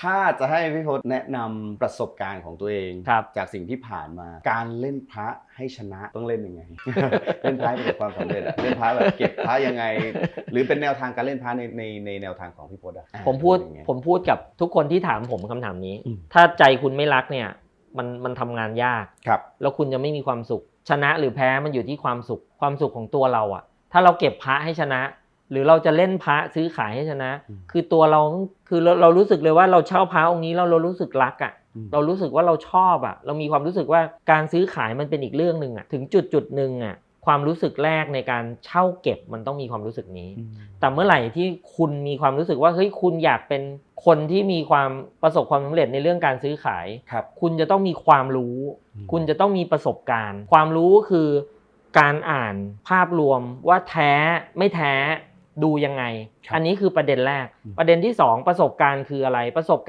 ถ้าจะให้พี่พศแนะนำประสบการณ์ของตัวเองครับ จากสิ่งที่ผ่านมา การเล่นพระให้ชนะต้องเล่นยังไง เล่นพระให้ประสบความสำเร็จอะเล่นพระแบบเก็บพระยังไง หรือเป็นแนวทางการเล่นพระในในในแนวทางของพี่พศอะผมพูดเป็นยังไง ผมพูดกับทุกคนที่ถามผมคำถามนี้ อืม ถ้าใจคุณไม่รักเนี่ย มันมันทำงานยาก ครับ แล้วคุณจะไม่มีความสุข ชนะหรือแพ้มันอยู่ที่ความสุข ความสุขของตัวเราอะถ้าเราเก็บพระให้ชนะ หรือเราจะเล่นพระซื้อขายให้ชนะอืมคือตัวเราคือเราเรารู้สึกเลยว่าเราเช่าพระองค์นี้เราเรารู้สึกรักอะอืมเรารู้สึกว่าเราชอบอะเรามีความรู้สึกว่าการซื้อขายมันเป็นอีกเรื่องหนึ่งอะถึงจุดจุดหนึ่งอะความรู้สึกแรกในการเช่าเก็บมันต้องมีความรู้สึกนี้อืมแต่เมื่อไหร่ที่คุณมีความรู้สึกว่าเฮ้ยคุณอยากเป็นคนที่มีความประสบความสำเร็จในเรื่องการซื้อขายครับคุณจะต้องมีความรู้อืมคุณจะต้องมีประสบการณ์ ความรู้คือการอ่านภาพรวมว่าแท้ไม่แท้ ดูยังไงครับอันนี้คือประเด็นแรกอืมประเด็นที่สองประสบการณ์คืออะไรประสบ